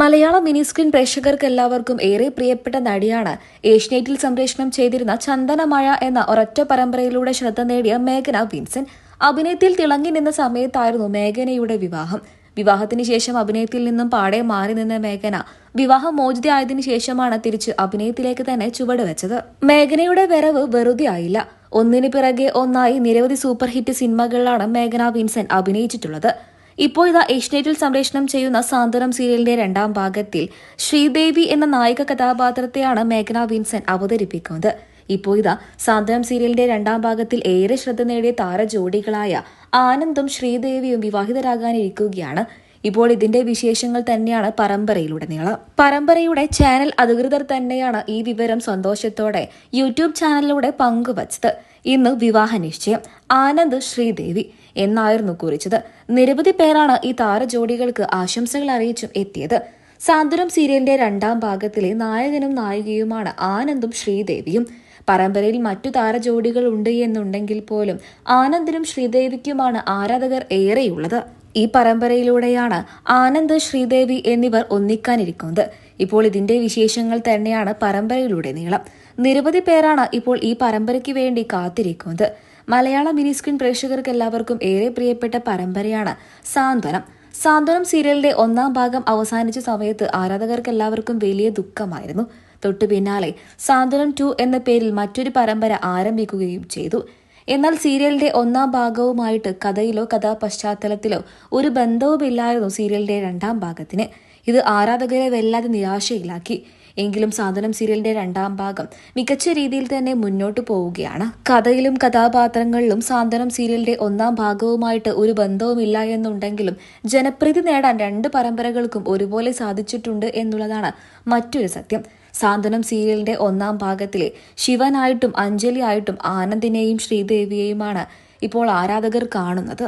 മലയാള mini screen പ്രേക്ഷകർക്ക് എല്ലാവർക്കും ഏറെ പ്രിയപ്പെട്ട നടിയാണ്. ഏഷ്യനെറ്റിൽ സംപ്രേഷണം ചെയ്തിരുന്ന ചന്ദനമഴ എന്ന ഒരൊറ്റ പരമ്പരയിലൂടെ ശ്രദ്ധ നേടിയ മേഘന വിൻസൻ അഭിനയത്തിൽ തിളങ്ങി നിന്ന സമയത്തായിരുന്നു മേഘനയുടെ വിവാഹം. വിവാഹത്തിന് ശേഷം അഭിനയത്തിൽ നിന്നും പാടെ മാറി നിന്ന മേഘന വിവാഹം മോചിതയായതിനു ശേഷമാണ് തിരിച്ച് അഭിനയത്തിലേക്ക് തന്നെ ചുവടുവെച്ചത്. മേഘനയുടെ വരവ് വെറുതെ ആയില്ല ഒന്നിനു പിറകെ ഒന്നായി നിരവധി സൂപ്പർ ഹിറ്റ് സിനിമകളിലാണ് മേഘന വിൻസൻ അഭിനയിച്ചിട്ടുള്ളത്. ഇപ്പോൾ ഇതാ ഏഷ്യനെറ്റിൽ സംപ്രേഷണം ചെയ്യുന്ന സാന്ത്വനം സീരിയലിന്റെ രണ്ടാം ഭാഗത്തിൽ ശ്രീദേവി എന്ന നായിക കഥാപാത്രത്തെയാണ് മേഘന വിൻസൻ അവതരിപ്പിക്കുന്നത്. ഇപ്പോൾ ഇതാ സാന്ത്വനം സീരിയലിന്റെ രണ്ടാം ഭാഗത്തിൽ ഏറെ ശ്രദ്ധ നേടിയ താരജോഡികളായ ആനന്ദും ശ്രീദേവിയും വിവാഹിതരാകാനിരിക്കുകയാണ്. ഇപ്പോൾ ഇതിന്റെ വിശേഷങ്ങൾ തന്നെയാണ് പരമ്പരയിലുടനീളം. പരമ്പരയുടെ ചാനൽ അധികൃതർ തന്നെയാണ് ഈ വിവരം സന്തോഷത്തോടെ യൂട്യൂബ് ചാനലിലൂടെ പങ്കുവച്ചത്. ഇന്ന് വിവാഹ നിശ്ചയം ആനന്ദ് ശ്രീദേവി. എന്നായിരുന്നു കുറിച്ചത്. നിരവധി പേരാണ് ഈ താരജോഡികൾക്ക് ആശംസകൾ അറിയിച്ചും എത്തിയത്. സാന്ത്വനം സീരിയലിന്റെ രണ്ടാം ഭാഗത്തിലെ നായകനും നായികയുമാണ് ആനന്ദും ശ്രീദേവിയും. പരമ്പരയിൽ മറ്റു താരജോഡികൾ ഉണ്ട് എന്നുണ്ടെങ്കിൽ പോലും ആനന്ദിനും ശ്രീദേവിക്കുമാണ് ആരാധകർ ഏറെയുള്ളത്. ഈ പരമ്പരയിലൂടെയാണ് ആനന്ദ് ശ്രീദേവി എന്നിവർ ഒന്നിക്കാനിരിക്കുന്നത്. ഇപ്പോൾ ഇതിന്റെ വിശേഷങ്ങൾ തന്നെയാണ് പരമ്പരയിലൂടെ നീളം. നിരവധി പേരാണ് ഇപ്പോൾ ഈ പരമ്പരയ്ക്ക് വേണ്ടി കാത്തിരിക്കുന്നത്. മലയാള മിനി സ്ക്രീൻ പ്രേക്ഷകർക്ക് എല്ലാവർക്കും ഏറെ പ്രിയപ്പെട്ട പരമ്പരയാണ് സാന്ത്വനം. സാന്ത്വനം സീരിയലിന്റെ ഒന്നാം ഭാഗം അവസാനിച്ച സമയത്ത് ആരാധകർക്ക് എല്ലാവർക്കും വലിയ ദുഃഖമായിരുന്നു. തൊട്ടു പിന്നാലെ സാന്ത്വനം ടു എന്ന പേരിൽ മറ്റൊരു പരമ്പര ആരംഭിക്കുകയും ചെയ്തു. എന്നാൽ സീരിയലിന്റെ ഒന്നാം ഭാഗവുമായിട്ട് കഥയിലോ കഥാപശ്ചാത്തലത്തിലോ ഒരു ബന്ധവുമില്ലായിരുന്നു സീരിയലിന്റെ രണ്ടാം ഭാഗത്തിന്. ഇത് ആരാധകരെ വല്ലാതെ നിരാശയിലാക്കി. എങ്കിലും സാധനം സീരിയലിന്റെ രണ്ടാം ഭാഗം മികച്ച രീതിയിൽ തന്നെ മുന്നോട്ട് പോവുകയാണ്. കഥയിലും കഥാപാത്രങ്ങളിലും സാന്ത്വനം സീരിയലിന്റെ ഒന്നാം ഭാഗവുമായിട്ട് ഒരു ബന്ധവുമില്ല എന്നുണ്ടെങ്കിലും ജനപ്രീതി നേടാൻ രണ്ട് പരമ്പരകൾക്കും ഒരുപോലെ സാധിച്ചിട്ടുണ്ട് എന്നുള്ളതാണ് മറ്റൊരു സത്യം. സാന്ത്വനം സീരിയലിന്റെ ഒന്നാം ഭാഗത്തിലെ ശിവനായിട്ടും അഞ്ജലി ആയിട്ടും ആനന്ദിനെയും ശ്രീദേവിയെയുമാണ് ഇപ്പോൾ ആരാധകർ കാണുന്നത്.